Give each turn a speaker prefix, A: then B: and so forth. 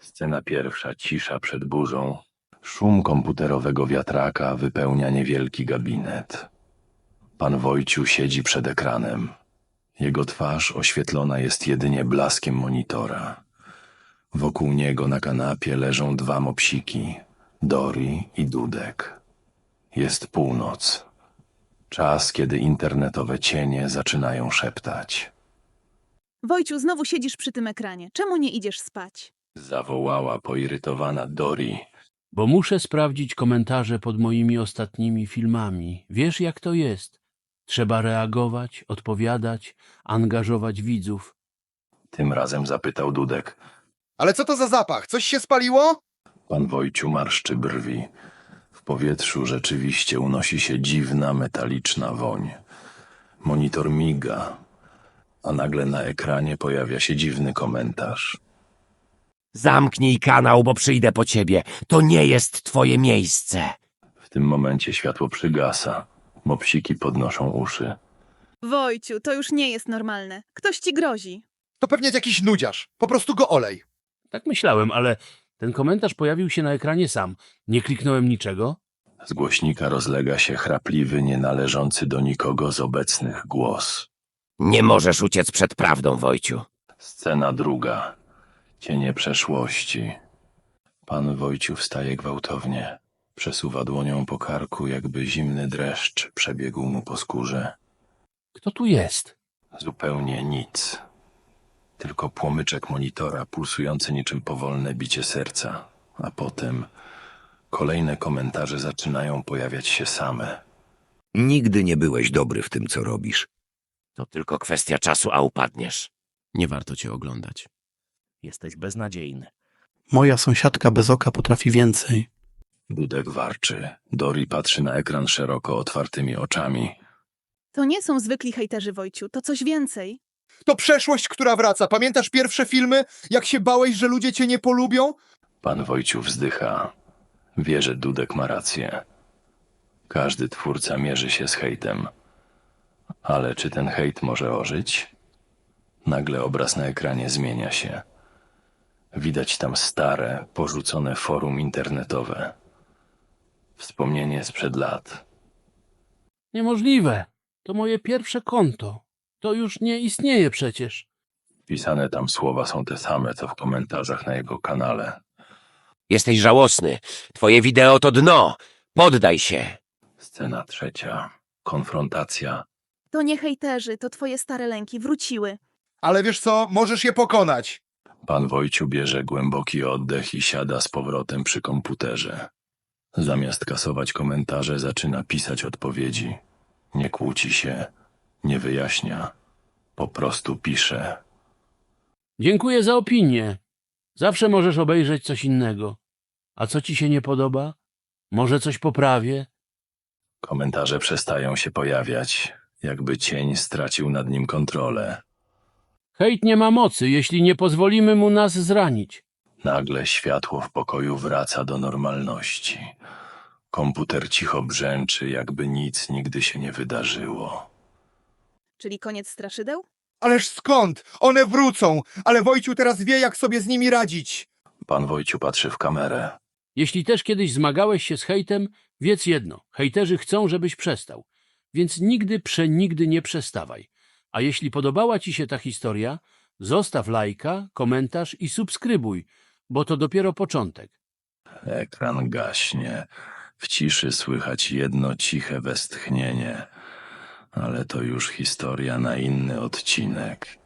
A: Scena pierwsza, cisza przed burzą. Szum komputerowego wiatraka wypełnia niewielki gabinet. Pan Wojciu siedzi przed ekranem. Jego twarz oświetlona jest jedynie blaskiem monitora. Wokół niego na kanapie leżą dwa mopsiki, Dori i Dudek. Jest północ. Czas, kiedy internetowe cienie zaczynają szeptać.
B: Wojciu, znowu siedzisz przy tym ekranie. Czemu nie idziesz spać?
A: Zawołała poirytowana Dori.
C: Bo muszę sprawdzić komentarze pod moimi ostatnimi filmami. Wiesz, jak to jest. Trzeba reagować, odpowiadać, angażować widzów.
A: Tym razem zapytał Dudek.
D: Ale co to za zapach? Coś się spaliło?
A: Pan Wojciu marszczy brwi. W powietrzu rzeczywiście unosi się dziwna, metaliczna woń. Monitor miga, a nagle na ekranie pojawia się dziwny komentarz.
E: Zamknij kanał, bo przyjdę po ciebie. To nie jest twoje miejsce.
A: W tym momencie światło przygasa. Mopsiki podnoszą uszy.
B: Wojciu, to już nie jest normalne. Ktoś ci grozi.
D: To pewnie jakiś nudziarz. Po prostu go olej.
C: Tak myślałem, ale ten komentarz pojawił się na ekranie sam. Nie kliknąłem niczego.
A: Z głośnika rozlega się chrapliwy, nienależący do nikogo z obecnych głos.
E: Nie możesz uciec przed prawdą, Wojciu.
A: Scena druga. Cienie przeszłości. Pan Wojciu wstaje gwałtownie. Przesuwa dłonią po karku, jakby zimny dreszcz przebiegł mu po skórze.
C: Kto tu jest?
A: Zupełnie nic. Tylko płomyczek monitora pulsujący niczym powolne bicie serca. A potem kolejne komentarze zaczynają pojawiać się same.
F: Nigdy nie byłeś dobry w tym, co robisz.
E: To tylko kwestia czasu, a upadniesz.
G: Nie warto cię oglądać. Jesteś beznadziejny.
H: Moja sąsiadka bez oka potrafi więcej.
A: Dudek warczy. Dori patrzy na ekran szeroko otwartymi oczami.
B: To nie są zwykli hejterzy, Wojciu. To coś więcej.
D: To przeszłość, która wraca. Pamiętasz pierwsze filmy? Jak się bałeś, że ludzie cię nie polubią?
A: Pan Wojciu wzdycha. Wie, że Dudek ma rację. Każdy twórca mierzy się z hejtem. Ale czy ten hejt może ożyć? Nagle obraz na ekranie zmienia się. Widać tam stare, porzucone forum internetowe. Wspomnienie sprzed lat.
C: Niemożliwe. To moje pierwsze konto. To już nie istnieje przecież.
A: Pisane tam słowa są te same, co w komentarzach na jego kanale.
E: Jesteś żałosny. Twoje wideo to dno. Poddaj się.
A: Scena trzecia. Konfrontacja.
B: To nie hejterzy, to twoje stare lęki wróciły.
D: Ale wiesz co? Możesz je pokonać.
A: Pan Wojciu bierze głęboki oddech i siada z powrotem przy komputerze. Zamiast kasować komentarze, zaczyna pisać odpowiedzi. Nie kłóci się, nie wyjaśnia. Po prostu pisze.
C: Dziękuję za opinię. Zawsze możesz obejrzeć coś innego. A co ci się nie podoba? Może coś poprawię?
A: Komentarze przestają się pojawiać, jakby cień stracił nad nim kontrolę.
C: Hejt nie ma mocy, jeśli nie pozwolimy mu nas zranić.
A: Nagle światło w pokoju wraca do normalności. Komputer cicho brzęczy, jakby nic nigdy się nie wydarzyło.
B: Czyli koniec straszydeł?
D: Ależ skąd? One wrócą. Ale Wojciu teraz wie, jak sobie z nimi radzić.
A: Pan Wojciu patrzy w kamerę.
C: Jeśli też kiedyś zmagałeś się z hejtem, wiedz jedno. Hejterzy chcą, żebyś przestał. Więc nigdy, przenigdy nie przestawaj. A jeśli podobała ci się ta historia, zostaw lajka, komentarz i subskrybuj, bo to dopiero początek.
A: Ekran gaśnie. W ciszy słychać jedno ciche westchnienie. Ale to już historia na inny odcinek.